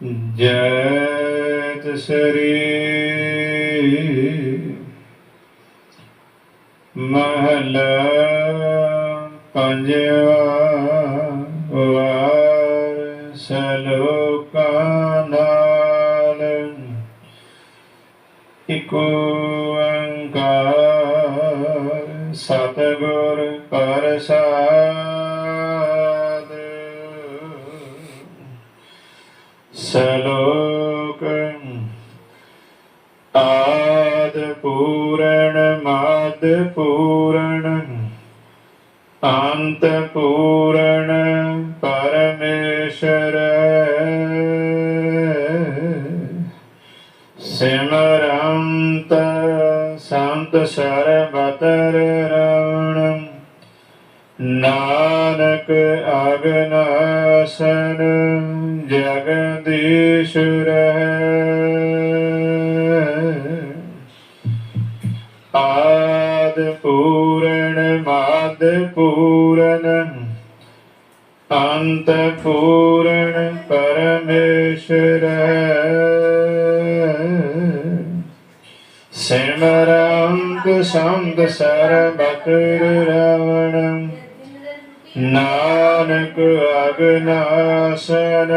ਜੈ ਤਸਰੀ ਮਹਲਾ ਪੰਜਵਾ ਵਾਰ ਸਲੋਕਾ ਨਾਲ ਇਕ ਓੰਕਾਰ ਸਤਿਗੁਰ ਪ੍ਰਸਾਦ ਸਲੋਕ ਆਦ ਪੂਰਨ, ਮਦ ਪੂਰਨ। ਅੰਤ ਪੂਰਨ ਪਰਮੇਸ਼ਰ। ਸਿਮਰੰਤ ਸੰਤ ਸਰਬਤਰ ਰਵਣ ਨਾਨਕ ਅਗਨਾਸਨ ਜਗਦੀਸ਼ੁਰ ਮਦ ਪੂਰਨ ਅੰਤ ਪੂਰਨ ਪਰਮੇਸ਼ਰ ਸਿਮਰੰਤ ਸੰਗ ਸਰਬਤਰ ਰਵਣ ਨਾਨਕ ਅਗਨਾਸਨ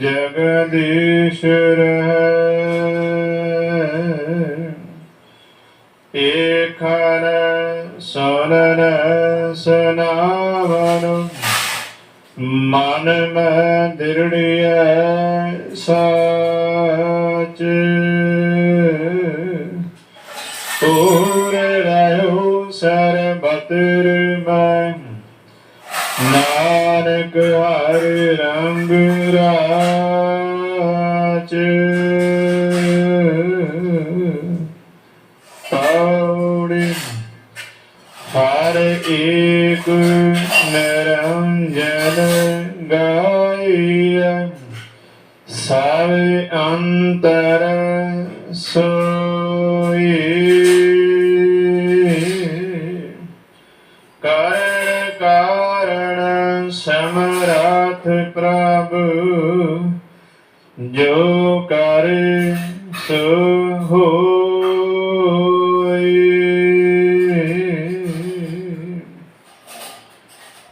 ਜਗਦੀਸ਼ਰ ਏਖਨ ਸਨਨ ਸਨਾਵਨ। ਮਨ ਮੈਂ ਦਿਰੜਿਐ ਸਾਚ। ਪੂਰ ਰਹਿਓ ਸਰਬਤਰ ਮੈਂ। ਨਾਨਕ ਹਰ ਰੰਗ ਰਾਚ ਏਕ ਨਿਰੰਜਨ ਗਾਈਐ ਸਭ ਅੰਤਰ ਸੋਈ। ਕਰਨ ਕਾਰਣ ਸਮਰਥ ਪ੍ਰਭ ਜੋ ਕਰ ਸੋ